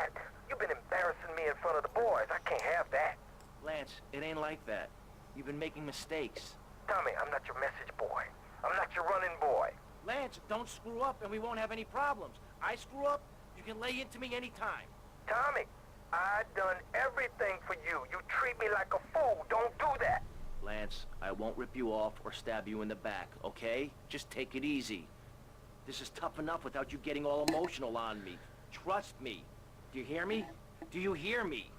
that, you've been embarrassing me in front of the boys. I can't have that. Lance, it ain't like that. You've been making mistakes. Tommy, I'm not your message boy. I'm not your running boy. Lance, don't screw up and we won't have any problems. I screw up, you can lay into me anytime. Tommy, I've done everything for you. You treat me like a fool. Don't do that. Lance, I won't rip you off or stab you in the back, okay? Just take it easy. This is tough enough without you getting all emotional on me. Trust me. Do you hear me? Do you hear me?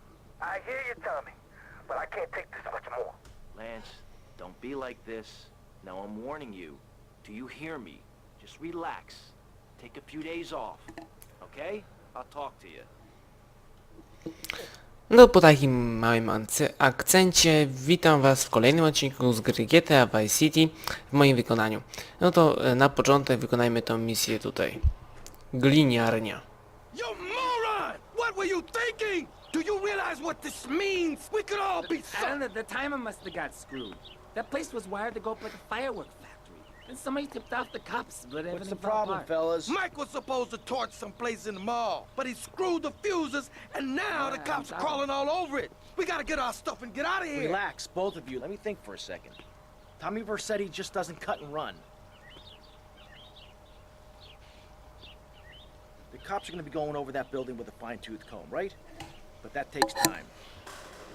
I hear you, Tommy, but I can't take this much more. Lance, don't be like this. Now I'm warning you. Do you hear me? Just relax. Take a few days off. Okay? I'll talk to you. No po takim małym ancy- akcencie witam was w kolejnym odcinku z gry GTA Vice City w moim wykonaniu. No to e, na początek wykonajmy tą misję tutaj. Gliniarnia. You! What were you thinking? Do you realize what this means? We could all be I so- don't know, the timer must have got screwed. That place was wired to go up like a firework factory. And somebody tipped off the cops, but What's the problem, apart. fellas? Mike was supposed to torch someplace in the mall, but he screwed the fuses, and now the ah, cops are crawling all over it. We gotta get our stuff and get out of here. Relax, both of you. Let me think for a second. Tommy Vercetti just doesn't cut and run. The cops are gonna be going over that building with a fine-tooth comb, right? But that takes time.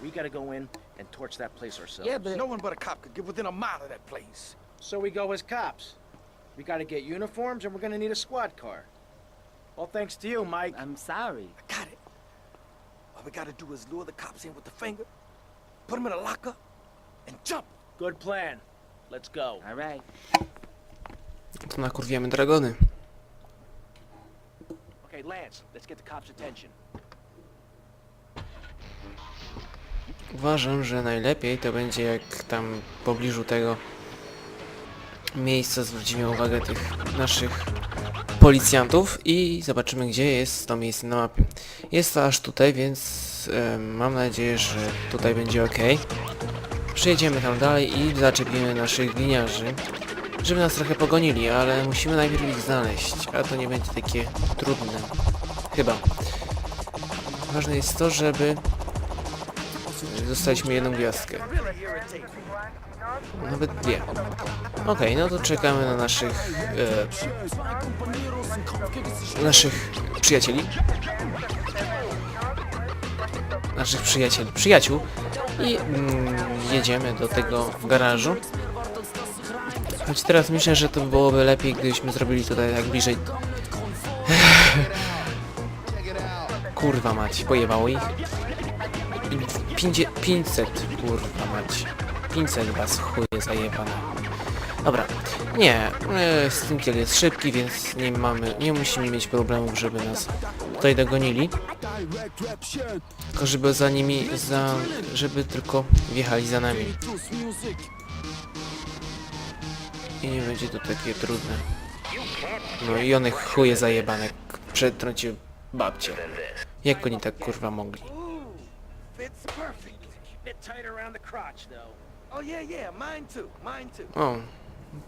We gotta go in and torch that place ourselves. Yeah, but No one but a cop could get within a mile of that place. So we go as cops. We gotta get uniforms and we're gonna need a squad car. All thanks to you, Mike. I'm sorry. I got it. All we gotta do is lure the cops in with the finger, put them in a locker, and jump. Good plan. Let's go. All right. To nakurwiamy dragony. Okay, Lance, let's get the cops' attention. Uważam, że najlepiej to będzie jak tam w pobliżu tego miejsca zwrócimy uwagę tych naszych policjantów i zobaczymy gdzie jest to miejsce na mapie. Jest to aż tutaj, więc em, mam nadzieję, że tutaj będzie ok. Przyjedziemy tam dalej i zaczepimy naszych gliniarzy, żeby nas trochę pogonili, ale musimy najpierw ich znaleźć, a to nie będzie takie trudne. Chyba. Ważne jest to, żeby Dostaliśmy jedną gwiazdkę. Nawet dwie. Okej, no to czekamy na naszych... E, naszych przyjacieli. Naszych przyjacieli, przyjaciół. I mm, jedziemy do tego garażu. Choć teraz myślę, że to byłoby lepiej, gdybyśmy zrobili tutaj jak bliżej... Kurwa mać, pojebało ich. Pięćdzie- 500, kurwa mać. 500 was chuje zajebane. Dobra, nie, e, Stinkiel jest szybki, więc nie mamy, nie musimy mieć problemów, żeby nas tutaj dogonili. Tylko żeby za nimi, za, żeby tylko wjechali za nami. I nie będzie to takie trudne. No i one chuje zajebane, przetrącił babcię. Jak oni tak kurwa mogli? O,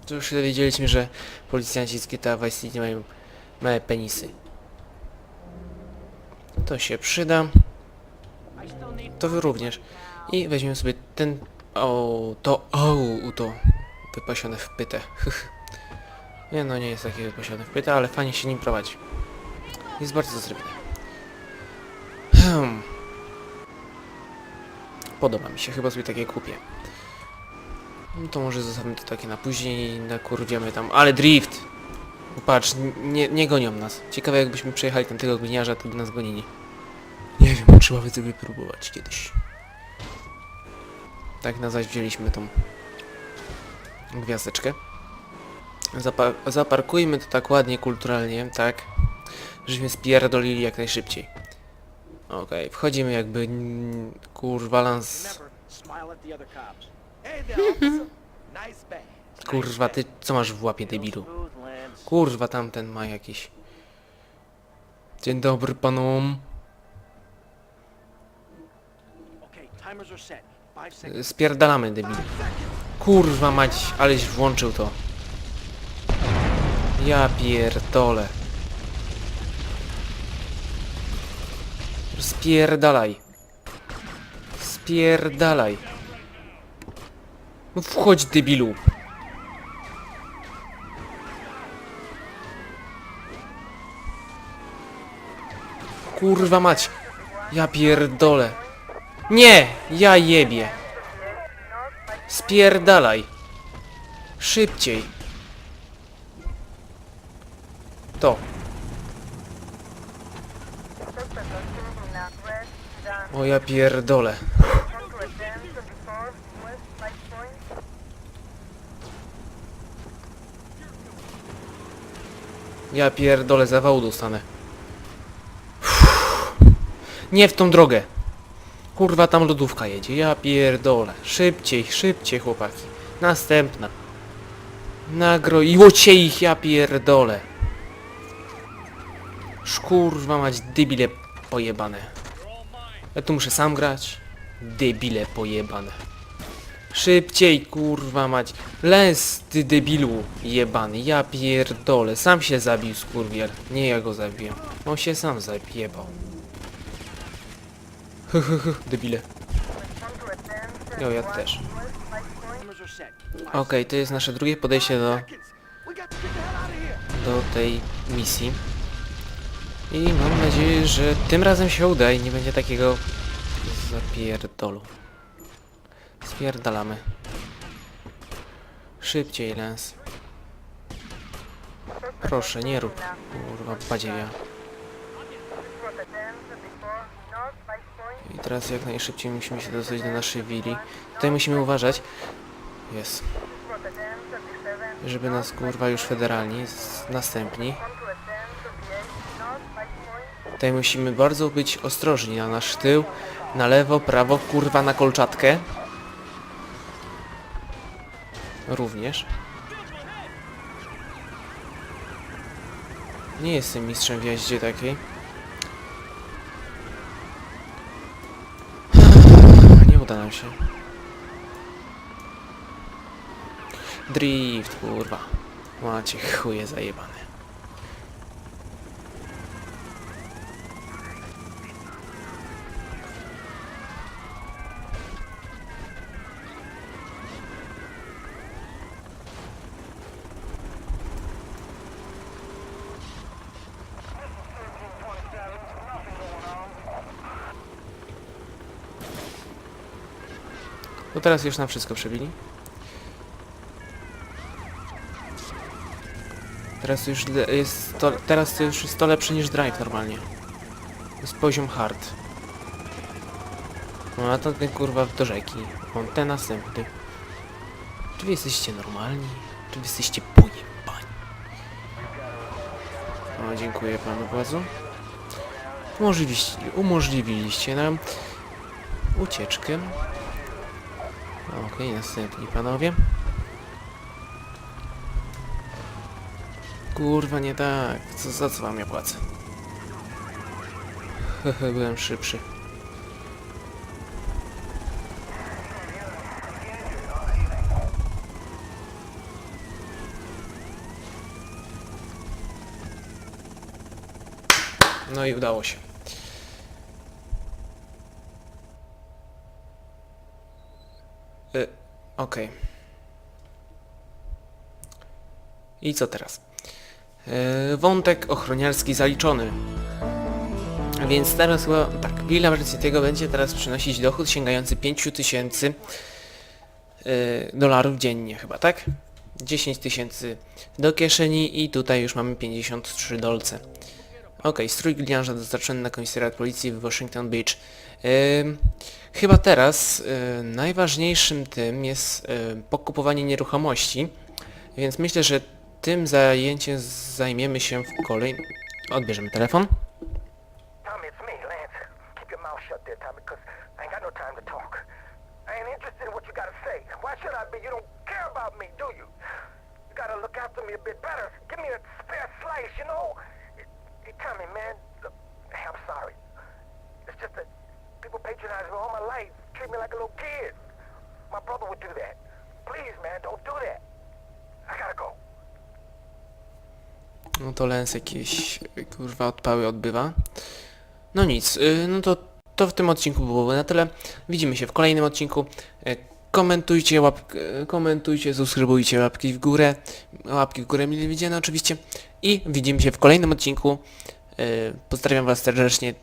to już się dowiedzieliśmy, że policjanci z GTA Vice City mają małe penisy. To się przyda. To wy również. I weźmiemy sobie ten... O, to... O, to... Wypasione w pytę. nie no, nie jest takie wypasione w pytę, ale fajnie się nim prowadzi. Jest bardzo zrywny. Hmm. Podoba mi się, chyba sobie takie kupię. No to może zostawmy to takie na później i nakurwiamy tam. Ale drift! Patrz, nie, nie gonią nas. Ciekawe jakbyśmy przejechali tamtego gliniarza, to by nas gonili. Nie wiem, trzeba by sobie próbować kiedyś. Tak na zaś wzięliśmy tą gwiazdeczkę. Zapa zaparkujmy to tak ładnie, kulturalnie, tak? Żeśmy spierdolili jak najszybciej. Okej, wchodzimy jakby... Kurwa, lans... Kurwa, ty co masz w łapie, debilu? Kurwa, tamten ma jakiś... Dzień dobry panom. Okay. Spierdalamy, debil. Kurwa mać, aleś włączył to. Ja pierdolę. Spierdalaj. Spierdalaj. No wchodź debilu. Kurwa mać. Ja pierdolę. Nie! Ja jebie. Spierdalaj. Szybciej. To. O ja pierdolę. Ja pierdolę, zawału dostanę. Uff. Nie w tą drogę. Kurwa, tam lodówka jedzie. Ja pierdolę. Szybciej, szybciej, chłopaki. Następna. Nagroiło cię ich, ja pierdolę. Szkurwa mać, debile pojebane. Ja tu muszę sam grać. Debile pojebane. Szybciej, kurwa mać. Les, ty debilu jebany. Ja pierdolę. Sam się zabił, skurwiel. Nie ja go zabiłem. On się sam zajebał. Debile. Jo, ja też. Okej, to jest nasze drugie podejście do, do tej misji. I mam nadzieję, że tym razem się uda i nie będzie takiego zapierdolu. Spierdalamy. Szybciej, Lens. Proszę, nie rób. Kurwa, badziewia. I teraz jak najszybciej musimy się dostać do naszej willi. Tutaj musimy uważać. Jest. Żeby nas kurwa już federalni, następni. Tutaj musimy bardzo być ostrożni na nasz tył, na lewo, prawo, kurwa na kolczatkę. Również. Nie jestem mistrzem w jeździe takiej. Nie uda nam się. Drift, kurwa. Macie chuje zajebane. No teraz już nam wszystko przebili. Teraz już jest to, teraz to już jest to lepsze niż drive normalnie. To jest poziom hard. No a to ten kurwa do rzeki. On ten następny. Czy wy jesteście normalni? Czy wy jesteście pojebani? O, dziękuję panu władzu. Umożliwiliście nam ucieczkę. Okej, następni panowie. Kurwa, nie tak. Co, za co wam ja płacę? Hehe, byłem szybszy. No i udało się. Y, Okej. I co teraz? Y, wątek ochroniarski zaliczony. Więc teraz chyba, tak, Villa tego będzie teraz przynosić dochód sięgający 5000 y, dolarów dziennie chyba, tak? 10 tysięcy do kieszeni i tutaj już mamy 53 dolce. Okej, strój gliniarza dostarczony na komisariat policji w Washington Beach. Ym, chyba teraz y, najważniejszym tym jest y, pokupowanie nieruchomości, więc myślę, że tym zajęciem zajmiemy się w kolejnym... Odbierzemy telefon. Tommy, it's me, Lance. Keep your mouth shut there, I ain't got no time to talk. I ain't interested in what you gotta say. Why should I be? You don't care about me, do you? You gotta look after me a bit better. Give me a spare slice, you know? Hey, Tommy, man, I'm sorry. It's just that people patronize me all my life, treat me like a little kid. My brother would do that. Please, man, don't do that. I gotta go. No to Lens jakieś y, kurwa odpały odbywa. No nic, y, no to to w tym odcinku byłoby na tyle. Widzimy się w kolejnym odcinku. Y, Komentujcie, łap, y, komentujcie, subskrybujcie, łapki w górę. Łapki w górę mile widziane oczywiście. I widzimy się w kolejnym odcinku. Pozdrawiam Was serdecznie.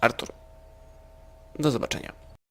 Artur. Do zobaczenia.